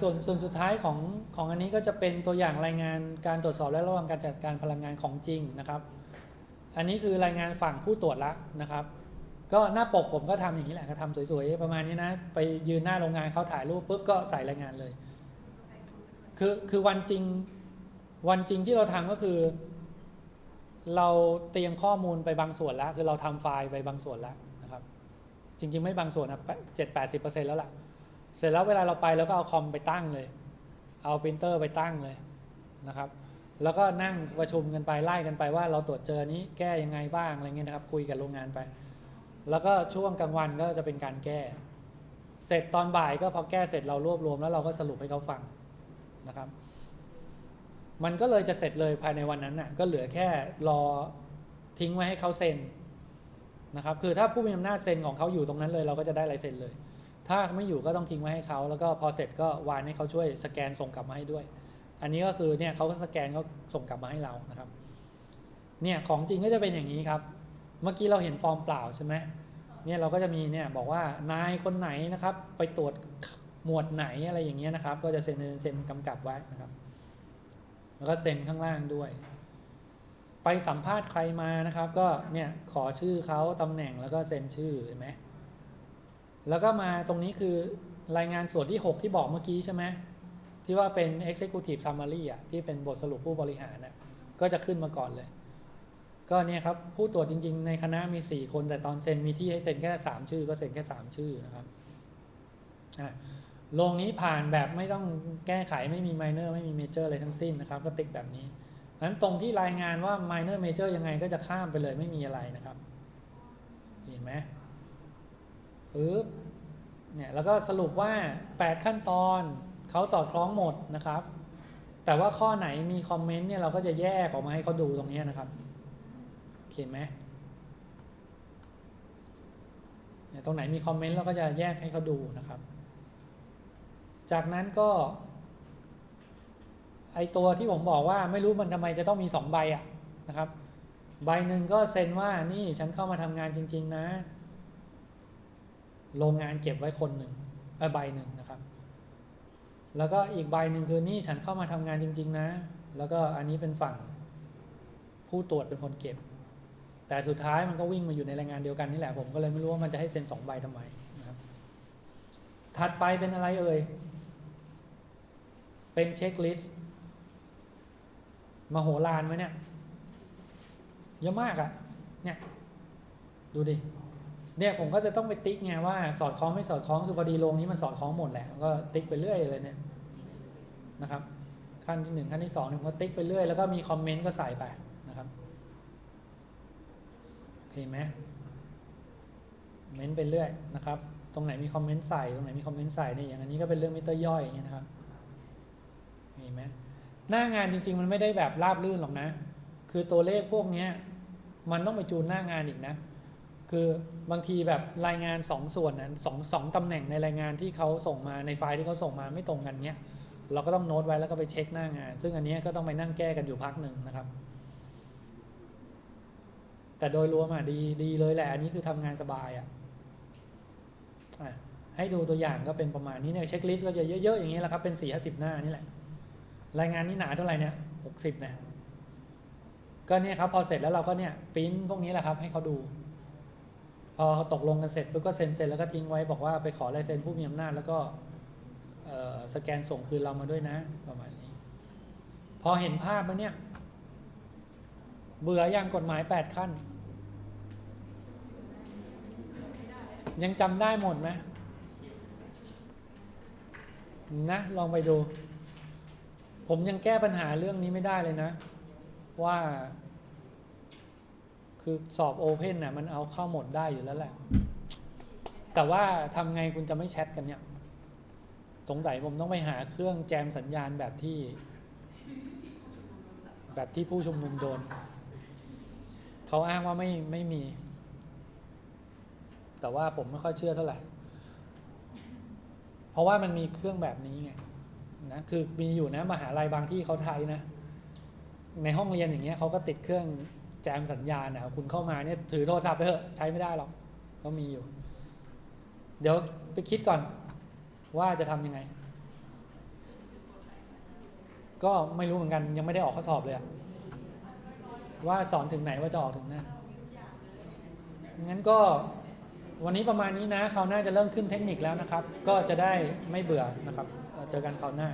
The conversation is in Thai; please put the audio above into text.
ส่วนส่วนสุดท้ายของของอันนี้ก็จะเป็นตัวอย่างรายงานการตรวจสอบและระวังการจัดการพลังงานของจริงนะครับ อันนี้คือรายงานฝั่งผู้ตรวจละนะครับ ก็หน้าปกผมก็ทำอย่างนี้แหละก็ทำสวยๆประมาณนี้นะไปยืนหน้าโรงงานเขาถ่ายรูปปุ๊บก็ใส่รายงานเลย คือคือวันจริงวันจริงที่เราทำก็คือ เราเตรียมข้อมูลไปบางส่วนแล้ว คือเราทำไฟล์ไปบางส่วนแล้วนะครับ จริง ๆ ไม่บางส่วนนะเจ็ดแปดสิบเปอร์เซ็นต์แล้วล่ะ เสร็จแล้วเวลาเราไปเราก็เอาคอมไปตั้งเลย เอาปรินเตอร์ไปตั้งเลยนะครับ แล้วก็นั่งประชุมกันไปไล่กันไปว่าเราตรวจเจอนี้แก้ยังไงบ้างอะไรเงี้ยนะครับ คุยกับโรงงานไป แล้วก็ช่วงกลางวันก็จะเป็นการแก้ เสร็จตอนบ่ายก็พอแก้เสร็จเรารวบรวมแล้วเราก็สรุปให้เขาฟังนะครับ มันก็เลยจะเสร็จเลยภายในวันนั้นน่ะ ก็เหลือแค่รอทิ้งไว้ให้เขาเซ็นนะครับ คือถ้าผู้มีอำนาจเซ็นของเขาอยู่ตรงนั้นเลย เราก็จะได้ลายเซ็นเลย ถ้าไม่อยู่ก็ต้องทิ้งไว้ให้เขาแล้วก็พอเสร็จก็วานให้เขาช่วยสแกนส่งกลับมาให้ด้วย อันนี้ก็คือเนี่ยเขาก็สแกนเขาส่งกลับมาให้เรานะครับ เนี่ยของจริงก็จะเป็นอย่างนี้ครับ เมื่อกี้เราเห็นฟอร์มเปล่าใช่ไหมเนี่ยเราก็จะมีเนี่ยบอกว่านายคนไหนนะครับ ไปตรวจหมวดไหนอะไรอย่างเงี้ยนะครับ ก็จะเซ็นเซ็นกำกับไว้นะครับ แล้วก็เซ็นข้างล่างด้วย ไปสัมภาษณ์ใครมานะครับ ก็เนี่ยขอชื่อเขาตำแหน่งแล้วก็เซ็นชื่อเห็นไหม แล้วก็มาตรงนี้คือรายงานส่วนที่ 6 ที่บอกเมื่อกี้ใช่ไหมที่ว่าเป็น executive summary อะที่เป็นบทสรุปผู้บริหารน่ะก็จะขึ้นมาก่อนเลย ก็เนี่ยครับ ผู้ตรวจจริง ๆ ในคณะมี 4 คน แต่ตอนเซ็นมีที่ให้เซ็นแค่ 3 ชื่อ ก็เซ็นแค่ 3 ชื่อนะครับอะลงนี้ผ่านแบบไม่ต้องแก้ไขไม่มี minor ไม่มี major อะไรทั้งสิ้นนะครับ ก็ติ๊กแบบนี้นั้นตรงที่รายงานว่า minor major ยังไงก็จะข้ามไปเลยไม่มีอะไรนะครับ เห็นไหม ปึ๊บเนี่ยแล้วก็สรุปว่า 8 ขั้นตอนเขาสอดคล้องหมดนะครับ แต่ว่าข้อไหนมีคอมเมนต์เนี่ยเราก็จะแยกออกมาให้เขาดูตรงนี้นะครับโอเคไหมเนี่ยตรงไหนมีคอมเมนต์เราก็จะแยกให้เขาดูนะครับ จากนั้นก็ไอตัวที่ผมบอกว่าไม่รู้มันทำไมจะต้องมีสองใบอะนะครับ ใบหนึ่งก็เซ็นว่านี่ฉันเข้ามาทำงานจริง ๆ นะ โรงงานเก็บไว้คนหนึ่งเออใบหนึ่งนะครับ แล้วก็อีกใบหนึ่งคือนี่ฉันเข้ามาทำงานจริง ๆ นะ แล้วก็อันนี้เป็นฝั่งผู้ตรวจเป็นคนเก็บ แต่สุดท้ายมันก็วิ่งมาอยู่ในรายงานเดียวกันนี่แหละผมก็เลยไม่รู้ว่ามันจะให้เซ็นสองใบทำไมนะครับ ถัดไปเป็นอะไรเอ่ย เป็นเช็คลิสต์มโหฬารไหมเนี่ยเยอะมากอะเนี่ย ดูดิ เนี่ยผมก็จะต้องไปติ๊กไงว่าสอดคล้องไม่สอดคล้องคือพอดีโรงนี้มันสอดคล้องหมดแหละก็ติ๊กไปเรื่อยเลยเนี่ยนะครับ ขั้นที่หนึ่งขั้นที่สองเนี่ยผมก็ติ๊กไปเรื่อยแล้วก็มีคอมเมนต์ก็ใส่ไปนะครับโอเคไหมเมนต์ไปเรื่อยนะครับ ตรงไหนมีคอมเมนต์ใส่ตรงไหนมีคอมเมนต์ใส่เนี่ยอย่างอันนี้ก็เป็นเรื่องมิเตอร์ย่อยอย่างเงี้ยนะครับเห็นไหมหน้างานจริง ๆ มันไม่ได้แบบราบรื่นหรอกนะ คือตัวเลขพวกเนี้ย มันต้องไปจูนหน้างานอีกนะ คือบางทีแบบรายงานสองส่วนนั้นสองสองตำแหน่งในรายงานที่เขาส่งมาในไฟล์ที่เขาส่งมาไม่ตรงกันเนี้ยเราก็ต้องโน้ตไว้แล้วก็ไปเช็คหน้างาน ซึ่งอันนี้ก็ต้องไปนั่งแก้กันอยู่พักหนึ่งนะครับ แต่โดยรวมอะดีดีเลยแหละ อันนี้คือทำงานสบายอะอะให้ดูตัวอย่างก็เป็นประมาณนี้เนี่ยเช็คลิสต์ก็จะเยอะๆอย่างนี้แหละครับเป็นสี่ห้าสิบหน้านี่แหละ รายงานนี้หนาเท่าไหร่เนี่ยหกสิบนะก็เนี่ยครับพอเสร็จแล้วเราก็เนี่ยปริ้นพวกนี้แหละครับ ให้เขาดู พอตกลงกันเสร็จปุ๊บก็เซ็นเซ็นแล้วก็ทิ้งไว้บอกว่าไปขอลายเซ็นผู้มีอำนาจแล้วก็สแกนส่งคืนเรามาด้วยนะ ประมาณนี้ พอเห็นภาพแล้วเนี่ย เบื่อยังกฎหมายแปดขั้น ยังจำได้หมดไหมนะลองไปดู ผมยังแก้ปัญหาเรื่องนี้ไม่ได้เลยนะ ว่า คือสอบโอเพนน่ะมันเอาเข้าหมดได้อยู่แล้วแหละ แต่ว่าทำไงคุณจะไม่แชทกันเนี่ย สงสัยผมต้องไปหาเครื่องแจมสัญญาณแบบที่ แบบที่ผู้ชุมนุมโดน เขาอ้างว่าไม่ไม่มี แต่ว่าผมไม่ค่อยเชื่อเท่าไหร่ เพราะว่ามันมีเครื่องแบบนี้ไงนะคือมีอยู่นะมหาลัยบางที่เขาไทยนะ ในห้องเรียนอย่างเงี้ยเขาก็ติดเครื่อง จมสัญญาณนะคุณเข้ามาเนี่ยถือโทรศัพท์ไปเถอะใช้ไม่ได้หรอกก็มีอยู่ เดี๋ยวไปคิดก่อน ว่าจะทำยังไง ก็ไม่รู้เหมือนกันยังไม่ได้ออกข้อสอบเลยอะว่าสอนถึงไหนว่าจะออกถึงนั่นงั้นก็วันนี้ประมาณนี้นะคราวหน้าจะเริ่มขึ้นเทคนิคแล้วนะครับ ก็จะได้ไม่เบื่อนะครับ เจอกันคราวหน้า